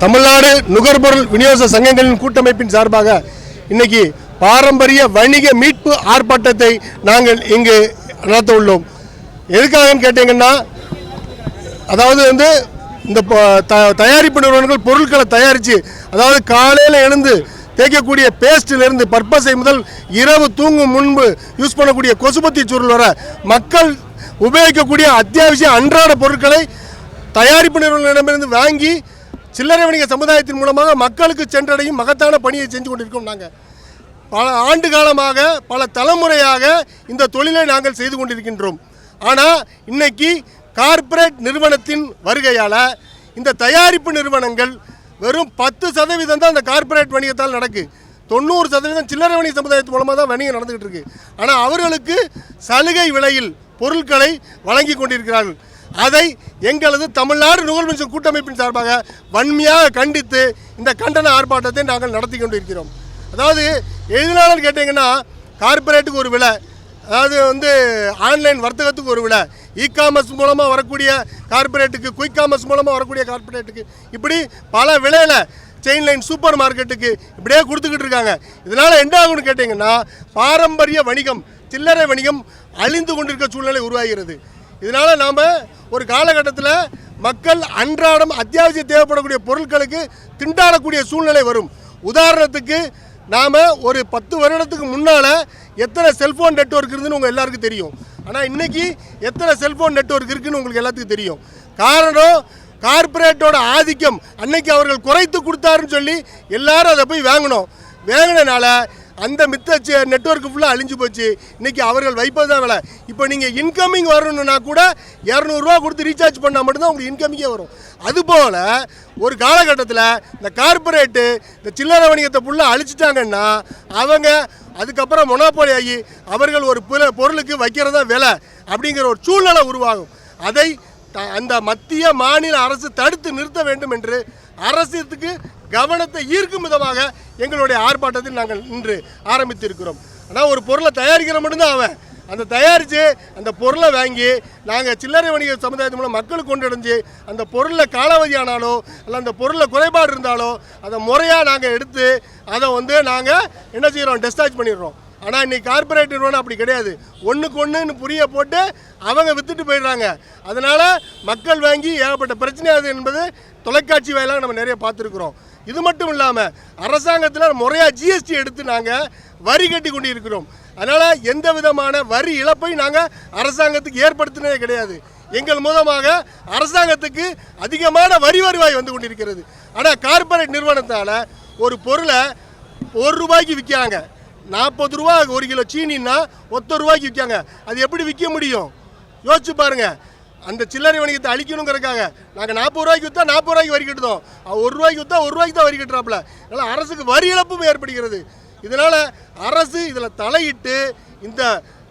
தமிழ்நாடு நுகர்பொருள் விநியோக சங்கங்களின் கூட்டமைப்பின் சார்பாக இன்னைக்கு பாரம்பரிய வணிக மீட்பு ஆர்ப்பாட்டத்தை நாங்கள் இங்கு நடத்த உள்ளோம். எதுக்காகன்னு கேட்டீங்கன்னா அதாவது வந்து இந்த ப- தயாரிப்பு நிறுவனங்கள் பொருட்களை தயாரித்து அதாவது காலையில் எழுந்து தேய்க்கக்கூடிய பேஸ்டிலிருந்து பற்பசை முதல் இரவு தூங்கும் முன்பு யூஸ் பண்ணக்கூடிய கொசுபத்தி சுருள் வர மக்கள் உபயோகிக்கக்கூடிய அத்தியாவசிய அன்றாட பொருட்களை தயாரிப்பு நிறுவனங்களிடமிருந்து வாங்கி சில்லறை வணிக சமுதாயத்தின் மூலமாக மக்களுக்கு சென்றடையும் மகத்தான பணியை செஞ்சு கொண்டிருக்கோம் நாங்கள். பல ஆண்டு காலமாக பல தலைமுறையாக இந்த தொழிலை நாங்கள் செய்து கொண்டிருக்கின்றோம். ஆனால் இன்னைக்கு கார்ப்பரேட் நிறுவனத்தின் வருகையால் இந்த தயாரிப்பு நிறுவனங்கள் வெறும் பத்து சதவீதம் தான் இந்த கார்ப்பரேட் வணிகத்தால் நடக்கு. தொண்ணூறு சதவீதம் சில்லறை வணிக சமுதாயத்து மூலமாக தான் வணிகம் நடந்துகிட்டு இருக்கு. ஆனால் அவர்களுக்கு சலுகை விலையில் பொருட்களை வழங்கி கொண்டிருக்கிறார்கள். அதை எங்களது தமிழ்நாடு நுகர்வு கூட்டமைப்பின் சார்பாக வன்மையாக கண்டித்து இந்த கண்டன ஆர்ப்பாட்டத்தை நாங்கள் நடத்தி கொண்டிருக்கிறோம். அதாவது எதனாலன்னு கேட்டிங்கன்னா கார்ப்பரேட்டுக்கு ஒரு விலை அதாவது வந்து ஆன்லைன் வர்த்தகத்துக்கு ஒரு விலை இ காமர்ஸ் மூலமாக வரக்கூடிய கார்ப்பரேட்டுக்கு குயிக் காமர்ஸ் மூலமாக வரக்கூடிய கார்ப்பரேட்டுக்கு இப்படி பல விலையில் செயின் லைன் சூப்பர் மார்க்கெட்டுக்கு இப்படியே கொடுத்துக்கிட்டு இருக்காங்க. இதனால் என்ன ஆகும்னு கேட்டிங்கன்னா பாரம்பரிய வணிகம் சில்லறை வணிகம் அழிந்து கொண்டிருக்க சூழ்நிலை உருவாகிறது. இதனால் நாம் ஒரு காலகட்டத்தில் மக்கள் அன்றாடம் அத்தியாவசிய தேவைப்படக்கூடிய பொருட்களுக்கு திண்டாடக்கூடிய சூழ்நிலை வரும். உதாரணத்துக்கு நாம் ஒரு பத்து வருடத்துக்கு முன்னால் எத்தனை செல்ஃபோன் நெட்ஒர்க் இருக்குதுன்னு உங்கள் எல்லாருக்கும் தெரியும். ஆனால் இன்றைக்கி எத்தனை செல்ஃபோன் நெட்வொர்க் இருக்குதுன்னு உங்களுக்கு எல்லாத்துக்கும் தெரியும். காரணம் கார்ப்பரேட்டோட ஆதிக்கம் அன்னைக்கு அவர்கள் குறைத்து கொடுத்தாருன்னு சொல்லி எல்லாரும் அதை போய் வாங்கினோம். வாங்கினனால அந்த மித்த நெட்வொர்க் ஃபுல்லாக அழிஞ்சு போச்சு. இன்றைக்கி அவர்கள் வைப்பது தான் விலை. இப்போ நீங்கள் இன்கமிங் வரணும்னா கூட இரநூறுவா கொடுத்து ரீசார்ஜ் பண்ணால் மட்டும்தான் உங்களுக்கு இன்கமிங்கே வரும். அதுபோல் ஒரு காலகட்டத்தில் இந்த கார்ப்பரேட்டு இந்த சில்லற வணிகத்தை ஃபுல்லாக அழிச்சிட்டாங்கன்னா அவங்க அதுக்கப்புறம் மொனோபோலி ஆகி அவர்கள் ஒரு பொருளுக்கு வைக்கிறதா விலை அப்படிங்கிற ஒரு சூழ்நிலை உருவாகும். அதை த- அந்த மத்திய மாநில அரசு தடுத்து நிறுத்த வேண்டும் என்று அரசுக்கு கவனத்தை ஈர்க்கும் விதமாக எங்களுடைய ஆர்ப்பாட்டத்தில் நாங்கள் இன்று ஆரம்பித்திருக்கிறோம். ஆனால் ஒரு பொருளை தயாரிக்கிற மட்டும்தான் அவன் அந்த தயாரித்து அந்த பொருளை வாங்கி நாங்கள் சில்லறை வணிக சமுதாயத்து மூலம் மக்களுக்கு கொண்டு அடைஞ்சு அந்த பொருளில் காலாவதி ஆனாலோ இல்லை அந்த பொருளில் குறைபாடு இருந்தாலோ அதை முறையாக நாங்கள் எடுத்து அதை வந்து நாங்கள் என்ன செய்கிறோம் டெஸ்டாச் பண்ணிடுறோம். ஆனால் இன்றைக்கி கார்பரேட் நிறுவனம் அப்படி கிடையாது. ஒன்றுக்கு ஒன்றுன்னு புரிய போட்டு அவங்க விற்றுட்டு போயிடுறாங்க. அதனால் மக்கள் வாங்கி ஏகப்பட்ட பிரச்சனை என்பது தொலைக்காட்சி வாயிலாக நம்ம நிறைய பார்த்துருக்குறோம். இது மட்டும் இல்லாமல் அரசாங்கத்தில் முறையாக ஜிஎஸ்டி எடுத்து நாங்கள் வரி கட்டி கொண்டு இருக்கிறோம் அதனால் எந்த விதமான வரி இழப்பை நாங்கள் அரசாங்கத்துக்கு ஏற்படுத்தினதே கிடையாது. எங்கள் மூலமாக அரசாங்கத்துக்கு அதிகமான வரி வருவாய் வந்து கொண்டிருக்கிறது. ஆனால் கார்பரேட் நிறுவனத்தால் ஒரு பொருளை ஒரு ரூபாய்க்கு விற்கிறாங்க நாற்பது ரூபா ஒரு கிலோ சீனின்னா ஒத்த ரூபாய்க்கு விற்காங்க அது எப்படி விற்க முடியும்? யோசிச்சு பாருங்கள் அந்த சில்லறை வணிகத்தை அழிக்கணுங்கிறதுக்காக. நாங்கள் நாற்பது ரூபாய்க்கு விற்றா நாற்பது ரூபாய்க்கு வரி கட்டுதோம். ஒரு ரூபாய்க்கு விற்றா ஒரு ரூபாய்க்கு தான் வரி கட்டுறாப்புல. அதனால் அரசுக்கு வரி இழப்பும் ஏற்படுகிறது. இதனால் அரசு இதில் தலையிட்டு இந்த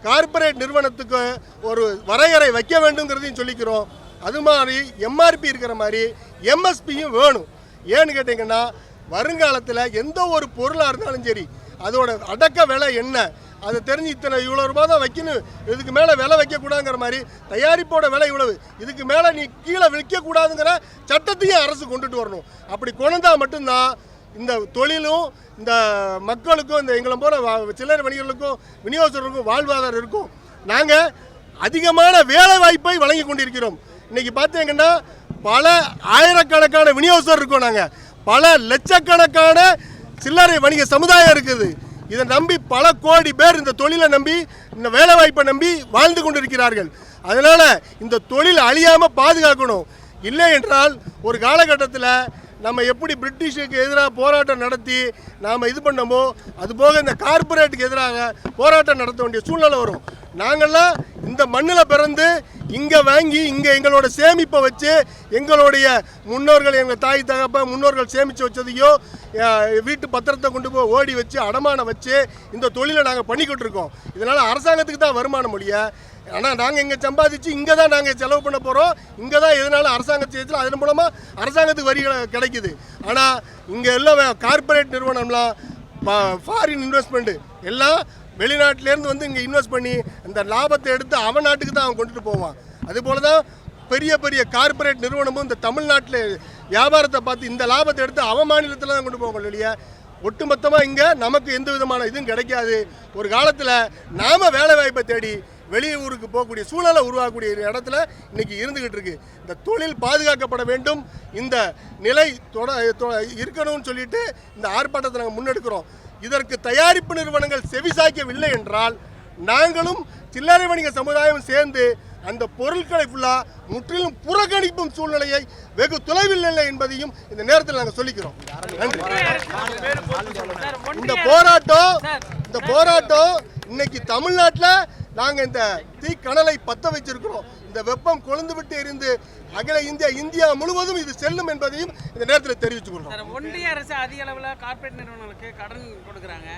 கார்ப்பரேட் நிறுவனத்துக்கு ஒரு வரையறை வைக்க வேண்டுங்கிறதையும் சொல்லிக்கிறோம். அது மாதிரி எம்ஆர்பி இருக்கிற மாதிரி எம்எஸ்பியும் வேணும். ஏன்னு கேட்டிங்கன்னா வருங்காலத்தில் எந்த ஒரு பொருளாக இருந்தாலும் சரி அதோட அடக்க விலை என்ன? அதை தெரிஞ்சு இத்தனை இவ்வளோ ரூபாய் தான் வைக்கணும். இதுக்கு மேலே விலை வைக்கக்கூடாதுங்கிற மாதிரி தயாரிப்போட விலை இவ்வளவு. இதுக்கு மேலே நீ கீழே விற்கக்கூடாதுங்கிற சட்டத்தையும் அரசு கொண்டுட்டு வரணும். அப்படி கொண்டா மட்டும்தான் இந்த தொழிலும் இந்த மக்களுக்கும் இந்த எங்களை போல சில்லறை வணிகர்களுக்கும் விநியோகஸ்தர்களுக்கும் வாழ்வாதாரம் இருக்கும். நாங்கள் அதிகமான வேலை வாய்ப்பை வழங்கி கொண்டிருக்கிறோம். இன்றைக்கி பார்த்தீங்கன்னா பல ஆயிரக்கணக்கான விநியோகஸ்தர் இருக்கோம் நாங்கள் பல லட்சக்கணக்கான சில்லறை வணிக சமுதாயம் இருக்குது. இதை நம்பி பல கோடி பேர் இந்த தொழிலை நம்பி இந்த வேலை வாய்ப்பை நம்பி வாழ்ந்து கொண்டிருக்கிறார்கள். அதனால் இந்த தொழில் அழியாமல் பாதுகாக்கணும். இல்லை என்றால் ஒரு காலகட்டத்தில் நம்ம எப்படி பிரிட்டிஷுக்கு எதிராக போராட்டம் நடத்தி நாம் இது பண்ணமோ அதுபோக இந்த கார்ப்பரேட்டுக்கு எதிராக போராட்டம் நடத்த வேண்டிய சூழ்நிலை வரும். நாங்கள்லாம் இந்த மண்ணில் பிறந்து இங்கே வாங்கி இங்கே எங்களோட சேமிப்பை வச்சு எங்களுடைய முன்னோர்கள் எங்கள் தாய் தகப்ப முன்னோர்கள் சேமித்து வச்சதையோ வீட்டு பத்திரத்தை கொண்டு போய் ஓடி வச்சு அடமானம் வச்சு இந்த தொழிலை நாங்கள் பண்ணிக்கிட்டு இருக்கோம். இதனால் அரசாங்கத்துக்கு தான் வருமானம் முடிய ஆனால் நாங்கள் இங்கே சம்பாதிச்சு இங்கே தான் நாங்கள் செலவு பண்ண போகிறோம் இங்கே தான் எதனால அரசாங்க செய்யத்தில் அதன் மூலமாக அரசாங்கத்துக்கு வரி கிடைக்குது. ஆனால் இங்கே எல்லாம் கார்ப்பரேட் நிறுவனம்லாம் ஃபாரின் இன்வெஸ்ட்மெண்ட்டு எல்லாம் வெளிநாட்டிலேருந்து வந்து இங்கே இன்வெஸ்ட் பண்ணி அந்த லாபத்தை எடுத்து அவன் நாட்டுக்கு தான் அவன் கொண்டுட்டு போவான். அதுபோல தான் பெரிய பெரிய கார்ப்பரேட் நிறுவனமும் இந்த தமிழ்நாட்டில் வியாபாரத்தை பார்த்து இந்த லாபத்தை எடுத்து அவன் மாநிலத்தில் தான் கொண்டு போவாங்க இல்லையா? ஒட்டுமொத்தமாக இங்கே நமக்கு எந்த விதமான இதுவும் கிடைக்காது. ஒரு காலத்தில் நாம் வேலை வாய்ப்பை தேடி வெளியூருக்கு போகக்கூடிய சூழலை உருவாக்கக்கூடிய இடத்துல இன்றைக்கி இருந்துக்கிட்டு இருக்கு. இந்த தொழில் பாதுகாக்கப்பட வேண்டும். இந்த நிலை தொட தொ- இருக்கணும்னு சொல்லிட்டு இந்த ஆர்ப்பாட்டத்தை நாங்கள் முன்னெடுக்கிறோம். இதற்கு தயாரிப்பு நிறுவனங்கள் செவிசாய்க்கவில்லை என்றால் நாங்களும் சில்லறை வணிக சமுதாயம் சேர்ந்து அந்த பொருட்களை ஃபுல்லாக முற்றிலும் புறக்கணிப்பும் சூழ்நிலையை வெகு தொலைவில் இல்லை என்பதையும் இந்த நேரத்தில் நாங்கள் சொல்லிக்கிறோம். நன்றி. இந்த போராட்டம் இந்த போராட்டம் இன்னைக்கு தமிழ்நாட்டில் நாங்கள் இந்த தீக்கணலை பத்த வச்சிருக்கிறோம். இந்த வெப்பம் கொழுந்து விட்டு எரிந்து அகில இந்தியா இந்தியா முழுவதும் இது செல்லும் என்பதையும் இந்த நேரத்தில் தெரிவித்துக் கொள்கிறோம். ஒன்றிய அரசு அதிக அளவில் கார்ப்பரேட் நிறுவனங்களுக்கு கடன் கொடுக்குறாங்க.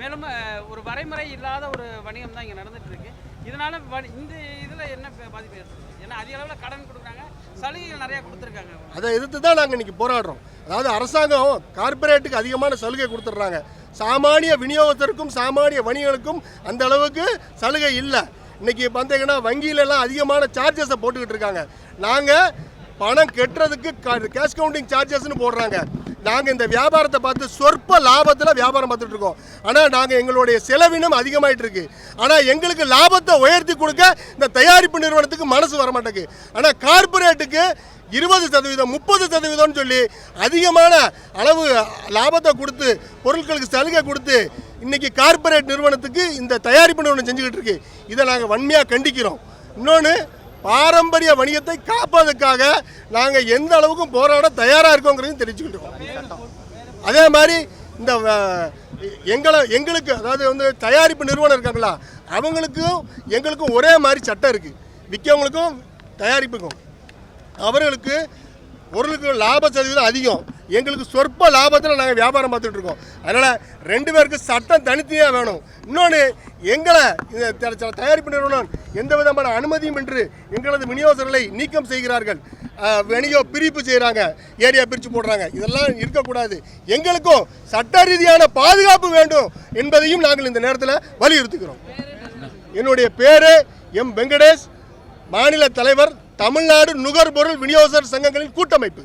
மேலும் ஒரு வரைமுறை இல்லாத ஒரு வணிகம் தான் இங்கே நடந்துட்டு இருக்கு. இதனால இந்த இதில் என்ன பாதிப்பு ஏற்படுது? ஏன்னா அதிக அளவில் கடன் கொடுக்குறாங்க. சலுகைகள் நிறைய கொடுத்துருக்காங்க. அதை எதிர்த்து தான் நாங்கள் இன்னைக்கு போராடுறோம். அதாவது அரசாங்கம் கார்ப்பரேட்டுக்கு அதிகமான சலுகை கொடுத்துட்றாங்க. சாமானிய விநியோகத்திற்கும் சாமானிய வணிகர்களுக்கும் அந்த அளவுக்கு சலுகை இல்லை. இன்றைக்கி பார்த்தீங்கன்னா வங்கியிலலாம் அதிகமான சார்ஜஸை போட்டுக்கிட்டு இருக்காங்க. நாங்கள் பணம் கெட்டுறதுக்கு கேஷ் கவுண்டிங் சார்ஜஸ்னு போடுறாங்க. நாங்கள் இந்த வியாபாரத்தை பார்த்து சொற்ப லாபத்தில் வியாபாரம் பார்த்துட்டு இருக்கோம். ஆனால் நாங்கள் எங்களுடைய செலவினம் அதிகமாயிட்டு இருக்கு. ஆனால் எங்களுக்கு லாபத்தை உயர்த்தி கொடுக்க இந்த தயாரிப்பு நிறுவனத்துக்கு மனசு வர மாட்டேங்குது ஆனால் கார்ப்பரேட்டுக்கு இருபது சதவீதம் முப்பது சதவீதம்னு சொல்லி அதிகமான அளவு லாபத்தை கொடுத்து பொருட்களுக்கு சலுகை கொடுத்து இன்றைக்கி கார்ப்பரேட் நிறுவனத்துக்கு இந்த தயாரிப்பு நிறுவனம் செஞ்சுக்கிட்டு இருக்கு. இதை நாங்கள் வன்மையாக கண்டிக்கிறோம். இன்னொன்று பாரம்பரிய வணிகத்தை காப்பதற்காக நாங்கள் எந்த அளவுக்கும் போராட தயாராக இருக்கோங்கிறதையும் தெரிஞ்சுக்கிட்டு அதே மாதிரி இந்த எங்களை எங்களுக்கு அதாவது வந்து தயாரிப்பு நிறுவனம் இருக்காங்களா அவங்களுக்கும் எங்களுக்கும் ஒரே மாதிரி சட்டம் இருக்குது விற்கவங்களுக்கும் தயாரிப்புக்கும். அவர்களுக்கு பொருளுக்கு லாப சதவீதம் அதிகம். எங்களுக்கு சொற்ப லாபத்தில் நாங்கள் வியாபாரம் பார்த்துட்டு இருக்கோம். அதனால் ரெண்டு பேருக்கு சட்டம் தனித்தனியாக வேணும். இன்னொன்று எங்களை இந்த த- தயாரிப்பு நிறுவனம் எந்த விதமான அனுமதியும் என்று எங்களது விநியோகர்களை நீக்கம் செய்கிறார்கள். அஹ், வணிக பிரிப்பு செய்கிறாங்க ஏரியா பிரித்து போடுறாங்க. இதெல்லாம் இருக்கக்கூடாது. எங்களுக்கும் சட்ட ரீதியான பாதுகாப்பு வேண்டும் என்பதையும் நாங்கள் இந்த நேரத்தில் வலியுறுத்துகிறோம். என்னுடைய பேர் எம் வெங்கடேஷ். மாநில தலைவர் தமிழ்நாடு நுகர்பொருள் விநியோகர் சங்கங்களின் கூட்டமைப்பு.